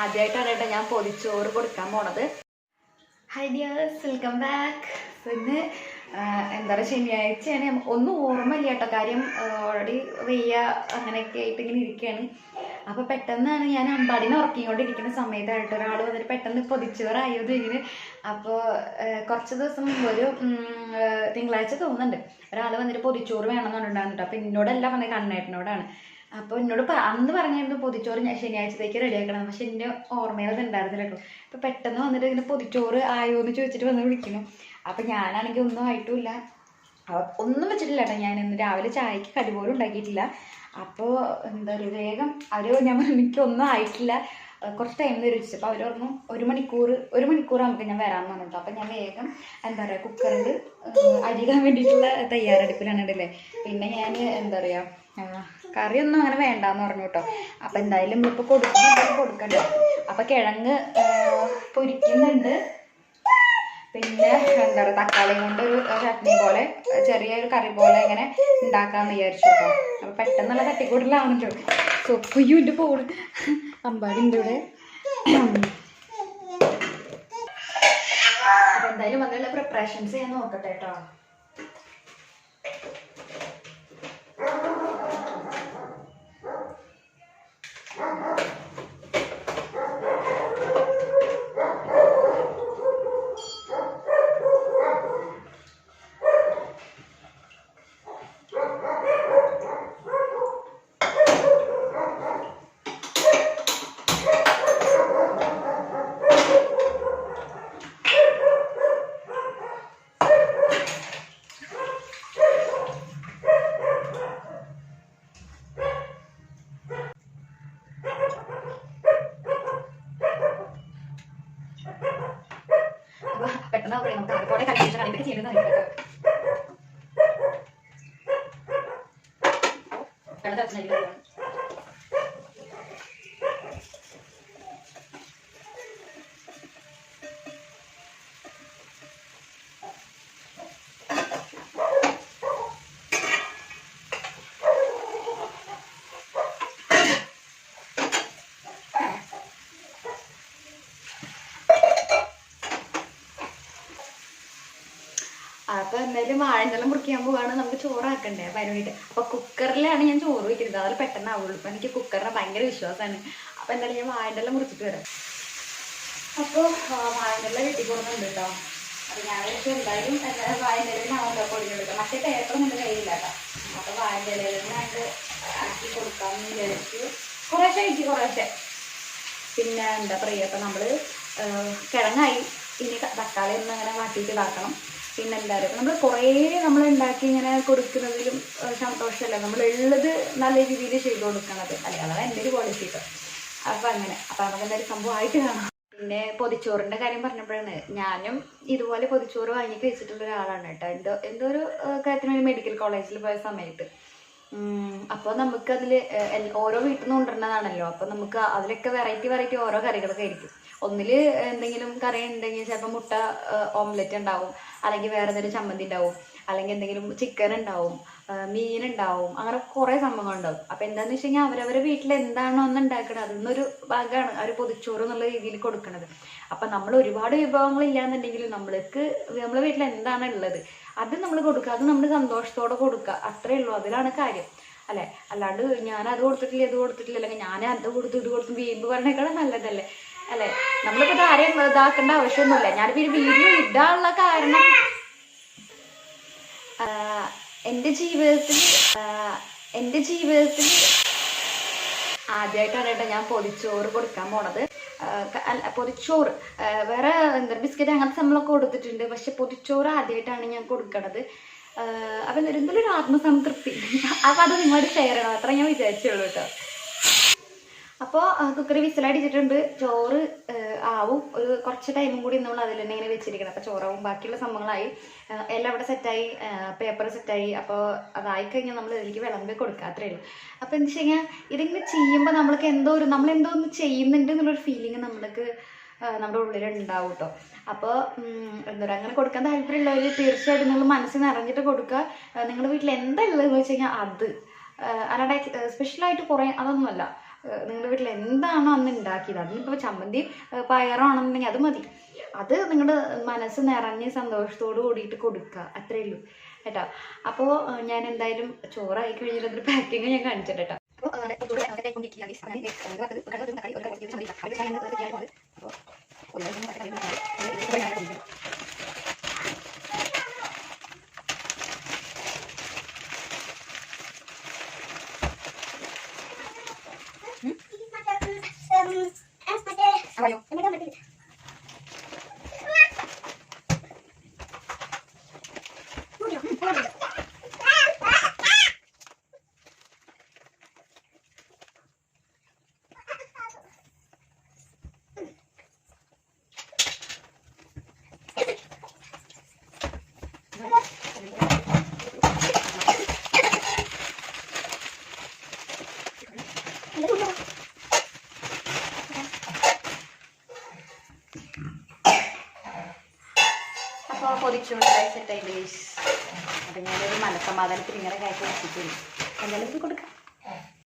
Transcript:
ആദ്യമായിട്ടാണ് കേട്ടോ ഞാൻ പൊതിച്ചോറ് കൊടുക്കാൻ പോണത്. ഹൈ ഡിയേഴ്സ് വെൽക്കം ബാക്ക് ഇന്ന് എന്താ പറയുക ശനിയാഴ്ചയാണ്. ഒന്നും ഓർമ്മയില്ല കേട്ടോ കാര്യം. ഓൾറെഡി വെയ്യ അങ്ങനെയൊക്കെ ആയിട്ട് ഇങ്ങനെ ഇരിക്കുകയാണ് അപ്പോൾ പെട്ടെന്നാണ് ഞാൻ അമ്പാടിനെ ഉറക്കിക്കൊണ്ടിരിക്കുന്ന സമയത്തായിട്ട്. ഒരാൾ വന്നിട്ട് പെട്ടെന്ന് പൊതിച്ചോറായത് ഇതിന് അപ്പോൾ കുറച്ച് ദിവസം മുമ്പ് ഒരു തിങ്കളാഴ്ച തോന്നുന്നുണ്ട്. ഒരാൾ വന്നിട്ട് പൊതിച്ചോറ് വേണമെന്ന് പറഞ്ഞിട്ടുണ്ടായിരുന്നു അപ്പോൾ എന്നോടല്ല പറഞ്ഞത് കണ്ണേട്ടനോടാണ്. അപ്പോൾ എന്നോട് അന്ന് പറഞ്ഞായിരുന്നു പൊതിച്ചോറ് ഞാൻ ശനിയാഴ്ചത്തേക്ക് റെഡിയാക്കണം പക്ഷെ എന്റെ ഓർമ്മയിൽ അത് ഉണ്ടായിരുന്നില്ല കേട്ടോ. അപ്പോൾ പെട്ടെന്ന് വന്നിട്ട് ഇങ്ങനെ പൊതിച്ചോറ് ആയോ എന്ന് ചോദിച്ചിട്ട് വന്ന് വിളിക്കുന്നു. അപ്പോൾ ഞാനാണെങ്കിൽ ഒന്നും ആയിട്ടുമില്ല അപ്പൊ ഒന്നും വെച്ചിട്ടില്ല കേട്ടോ. ഞാൻ ഇന്ന് രാവിലെ ചായക്ക് കടി പോലും ഉണ്ടാക്കിയിട്ടില്ല. അപ്പോൾ എന്താ പറയുക വേഗം അവർ ഞാൻ എനിക്കൊന്നും ആയിട്ടില്ല. കുറച്ച് ടൈം തരും വെച്ചു അപ്പോൾ അവർ പറഞ്ഞു ഒരു മണിക്കൂർ ഒരു മണിക്കൂർ നമുക്ക് ഞാൻ വരാമെന്ന് പറഞ്ഞിട്ടോ അപ്പോൾ ഞാൻ വേഗം എന്താ പറയുക കുക്കറിൽ അരിയിടാൻ വേണ്ടിയിട്ടുള്ള തയ്യാറെടുപ്പിലാണ് ഇടല്ലേ പിന്നെ ഞാൻ എന്താ പറയുക കറിയൊന്നും അങ്ങനെ വേണ്ടാന്ന് പറഞ്ഞു കേട്ടോ അപ്പോൾ എന്തായാലും ഇപ്പൊ കൊടുക്കുന്നുണ്ടെങ്കിൽ കൊടുക്കണ്ട? അപ്പോൾ കിഴങ്ങ് പൊരിക്കുന്നുണ്ട്. പിന്നെ എന്താ പറയുക തക്കാളി കൊണ്ട് ഒരു ചട്നി പോലെ ചെറിയൊരു കറി പോലെ ഇങ്ങനെ ഉണ്ടാക്കാന്ന് വിചാരിച്ചു കേട്ടോ അപ്പൊ പെട്ടെന്നുള്ള തട്ടിക്കൂടലാണല്ലോ സൊപ്പയ്യൂന്റെ ഫോണ് അമ്പാടി ഉണ്ട് ഇവിടെ. അപ്പൊ എന്തായാലും അതിനുള്ള പ്രിപ്പറേഷൻസ് ഞാൻ നോക്കട്ടെ കേട്ടോ പെട്ടെന്ന് പറയാം നമുക്ക് അതുപോലെ കണ്ടിട്ട് കണ്ടിട്ട് ചെയ്യുന്നത് വെള്ളം അപ്പൊ എന്തായാലും വാഴഞ്ഞെല്ലാം മുറിക്കാൻ പോവാണ്. നമുക്ക് ചോറാക്കണ്ടേ? പരിപാടിയിട്ട് അപ്പൊ കുക്കറിലാണ് ഞാൻ ചോറ് വയ്ക്കുന്നത് അതിൽ പെട്ടെന്നാവുള്ളൂ. അപ്പൊ എനിക്ക് കുക്കറിനെ ഭയങ്കര വിശ്വാസമാണ് അപ്പൊ എന്തായാലും ഞാൻ വാഴഞ്ഞെല്ലാം മുറിച്ചിട്ട് വരാം. അപ്പോൾ വാഴഞ്ഞെല്ലാം വീട്ടിൽ കൊടുക്കുന്നുണ്ട് കേട്ടോ. അപ്പൊ ഞാൻ വിളിച്ചു എന്തായാലും വാഴഞ്ഞെല്ലാണല്ലോ പൊടിഞ്ഞെടുക്കുക മറ്റേ പേപ്പറും നമ്മുടെ കയ്യില്ല കേട്ടോ. അപ്പൊ വാഴഞ്ഞെല്ലാണ്ട് ആക്കി കൊടുക്കാമെന്ന് വിചാരിച്ചു. കുറേശ്ശെ ആക്കി കുറേശ്ശെ. പിന്നെ എന്താ പറയുക ഇപ്പം നമ്മൾ കിഴങ്ങായി. ഇനി തക്കാളി ഒന്നും അങ്ങനെ മാറ്റിയിട്ട് ഇതാക്കണം. പിന്നെ പറയുക നമ്മൾ കുറേ നമ്മൾ ഉണ്ടാക്കി ഇങ്ങനെ കൊടുക്കുന്നതിലും സന്തോഷമല്ല നമ്മൾ ഉള്ളത് നല്ല രീതിയിൽ ചെയ്തു കൊടുക്കണത്. അല്ലെ? അതാണ് എന്റെ ഒരു പോളിസി കേട്ടോ അപ്പം അങ്ങനെ. അപ്പം നമുക്ക് എന്തായാലും സംഭവമായിട്ട് കാണാം. പിന്നെ പൊതിച്ചോറിന്റെ കാര്യം പറഞ്ഞപ്പോഴാണ് ഞാനും ഇതുപോലെ പൊതിച്ചോറ് വാങ്ങി കഴിച്ചിട്ടുള്ള ഒരാളാണ് കേട്ടോ. എന്തോ എന്തോ ഒരു കാര്യത്തിന് വേണ്ടി മെഡിക്കൽ കോളേജിൽ പോയ സമയത്ത്. അപ്പോൾ നമുക്ക് അതിൽ ഓരോ വീട്ടിൽ നിന്ന് കൊണ്ടുവരുന്നതാണല്ലോ. അപ്പോൾ നമുക്ക് അതിലൊക്കെ വെറൈറ്റി വെറൈറ്റി ഓരോ കറികളൊക്കെ ആയിരിക്കും. ഒന്നിൽ എന്തെങ്കിലും കറി ഉണ്ടെങ്കിൽ ചിലപ്പോൾ മുട്ട ഓംലെറ്റ് ഉണ്ടാവും. അല്ലെങ്കിൽ വേറെ എന്തെങ്കിലും ചമ്മന്തി ഉണ്ടാവും. അല്ലെങ്കിൽ എന്തെങ്കിലും ചിക്കൻ ഉണ്ടാവും. ഉണ്ടാവും അങ്ങനെ കുറെ സംഭവങ്ങൾ ഉണ്ടാവും അപ്പൊ എന്താന്ന് വെച്ച് കഴിഞ്ഞാൽ അവരവരുടെ വീട്ടിൽ എന്താണോ ഒന്ന് ഉണ്ടാക്കണത് അതിൽ നിന്നൊരു ഭാഗമാണ് അവർ പൊതിച്ചോറ് എന്നുള്ള രീതിയിൽ കൊടുക്കണത്. അപ്പൊ നമ്മൾ ഒരുപാട് വിഭവങ്ങൾ ഇല്ലാന്നുണ്ടെങ്കിലും നമ്മൾക്ക് നമ്മുടെ വീട്ടിൽ എന്താണ് ഉള്ളത് അത് നമ്മൾ കൊടുക്കുക. അത് നമ്മൾ സന്തോഷത്തോടെ കൊടുക്കുക. അത്രേ ഉള്ളൂ. അതിലാണ് കാര്യം. അല്ലെ? അല്ലാണ്ട് ഞാൻ അത് കൊടുത്തിട്ടില്ല ഇത് കൊടുത്തിട്ടില്ല അല്ലെങ്കിൽ ഞാൻ അത് കൊടുത്തു ഇത് കൊടുത്തു വീമ്പ് പറഞ്ഞേക്കാളും നല്ലതല്ലേ? അല്ലെ? നമ്മളിപ്പോ ആരെയും ഇതാക്കേണ്ട ആവശ്യമൊന്നുമില്ല. ഞാനിപ്പോ ഒരു വീഡിയോ ഇടാനുള്ള കാരണം എന്റെ ജീവിതത്തിൽ എന്റെ ജീവിതത്തിൽ ആദ്യമായിട്ടാണ് കേട്ടോ ഞാൻ പൊതിച്ചോറ് കൊടുക്കാൻ പോണത്. പൊതിച്ചോറ്. വേറെ എന്താ ബിസ്ക്കറ്റ് അങ്ങനത്തെ സംഭവമൊക്കെ കൊടുത്തിട്ടുണ്ട്. പക്ഷെ പൊതിച്ചോറ് ആദ്യമായിട്ടാണ് ഞാൻ കൊടുക്കണത്. അപ്പം എന്തെങ്കിലും ഒരു ആത്മസംതൃപ്തി. അപ്പം അത് നിങ്ങളോട് ഷെയർ ചെയ്യണം. അത്ര ഞാൻ വിചാരിച്ചുള്ളൂ കേട്ടോ. അപ്പോൾ കുക്കറി വിസിലടിച്ചിട്ടുണ്ട്. ചോറ് ആവും. ഒരു കുറച്ച് ടൈമും കൂടി നമ്മൾ അതിൽ തന്നെ ഇങ്ങനെ വെച്ചിരിക്കണം അപ്പോൾ ചോറാവും. ബാക്കിയുള്ള സംഭവങ്ങളായി. എല്ലാം ഇവിടെ സെറ്റായി പേപ്പർ സെറ്റായി അപ്പോൾ അതായി കഴിഞ്ഞാൽ നമ്മൾ ഇതിലേക്ക് വിളമ്പി കൊടുക്കുക അത്രയേ ഉള്ളൂ. അപ്പോൾ എന്താ വെച്ച് കഴിഞ്ഞാൽ ഇതിങ്ങനെ ചെയ്യുമ്പോൾ നമ്മൾക്ക് എന്തോ ഒരു നമ്മൾ എന്തോ ഒന്ന് ചെയ്യുന്നുണ്ട് എന്നുള്ളൊരു ഫീലിംഗ് നമ്മൾക്ക് നമ്മുടെ ഉള്ളിൽ ഉണ്ടാവും കേട്ടോ അപ്പോൾ എന്താ പറയുക അങ്ങനെ കൊടുക്കാൻ താല്പര്യമുള്ളവർ തീർച്ചയായിട്ടും നിങ്ങൾ മനസ്സിൽ നിറഞ്ഞിട്ട് കൊടുക്കുക നിങ്ങളുടെ വീട്ടിൽ എന്താ ഉള്ളതെന്ന് വെച്ച് കഴിഞ്ഞാൽ അത്. അല്ലാണ്ട് സ്പെഷ്യലായിട്ട് കുറേ അതൊന്നുമല്ല. നിങ്ങളുടെ വീട്ടിൽ എന്താണോ അന്ന് ഉണ്ടാക്കിയത് അതിനിപ്പോൾ ചമ്മന്തി പയറാണെന്നുണ്ടെങ്കിൽ അത് മതി അത് നിങ്ങളുടെ മനസ്സ് നിറഞ്ഞ് സന്തോഷത്തോട് കൂടിയിട്ട് കൊടുക്കുക അത്രേ ഉള്ളൂ കേട്ടോ അപ്പോൾ ഞാൻ എന്തായാലും ചോറായി കഴിഞ്ഞിട്ട് അതിന്റെ പാക്കിങ് ഞാൻ കാണിച്ചിട്ട് കേട്ടോ അപ്പോൾ പൊതിച്ചുകൊണ്ടായി സെറ്റായി ഗൈസ് അപ്പം ഞാനൊരു മനസമാധാനത്തിൽ ഇങ്ങനെ കയറ്റി വെച്ചിട്ടുണ്ട് എന്തായാലും ഇത് കൊടുക്കാം.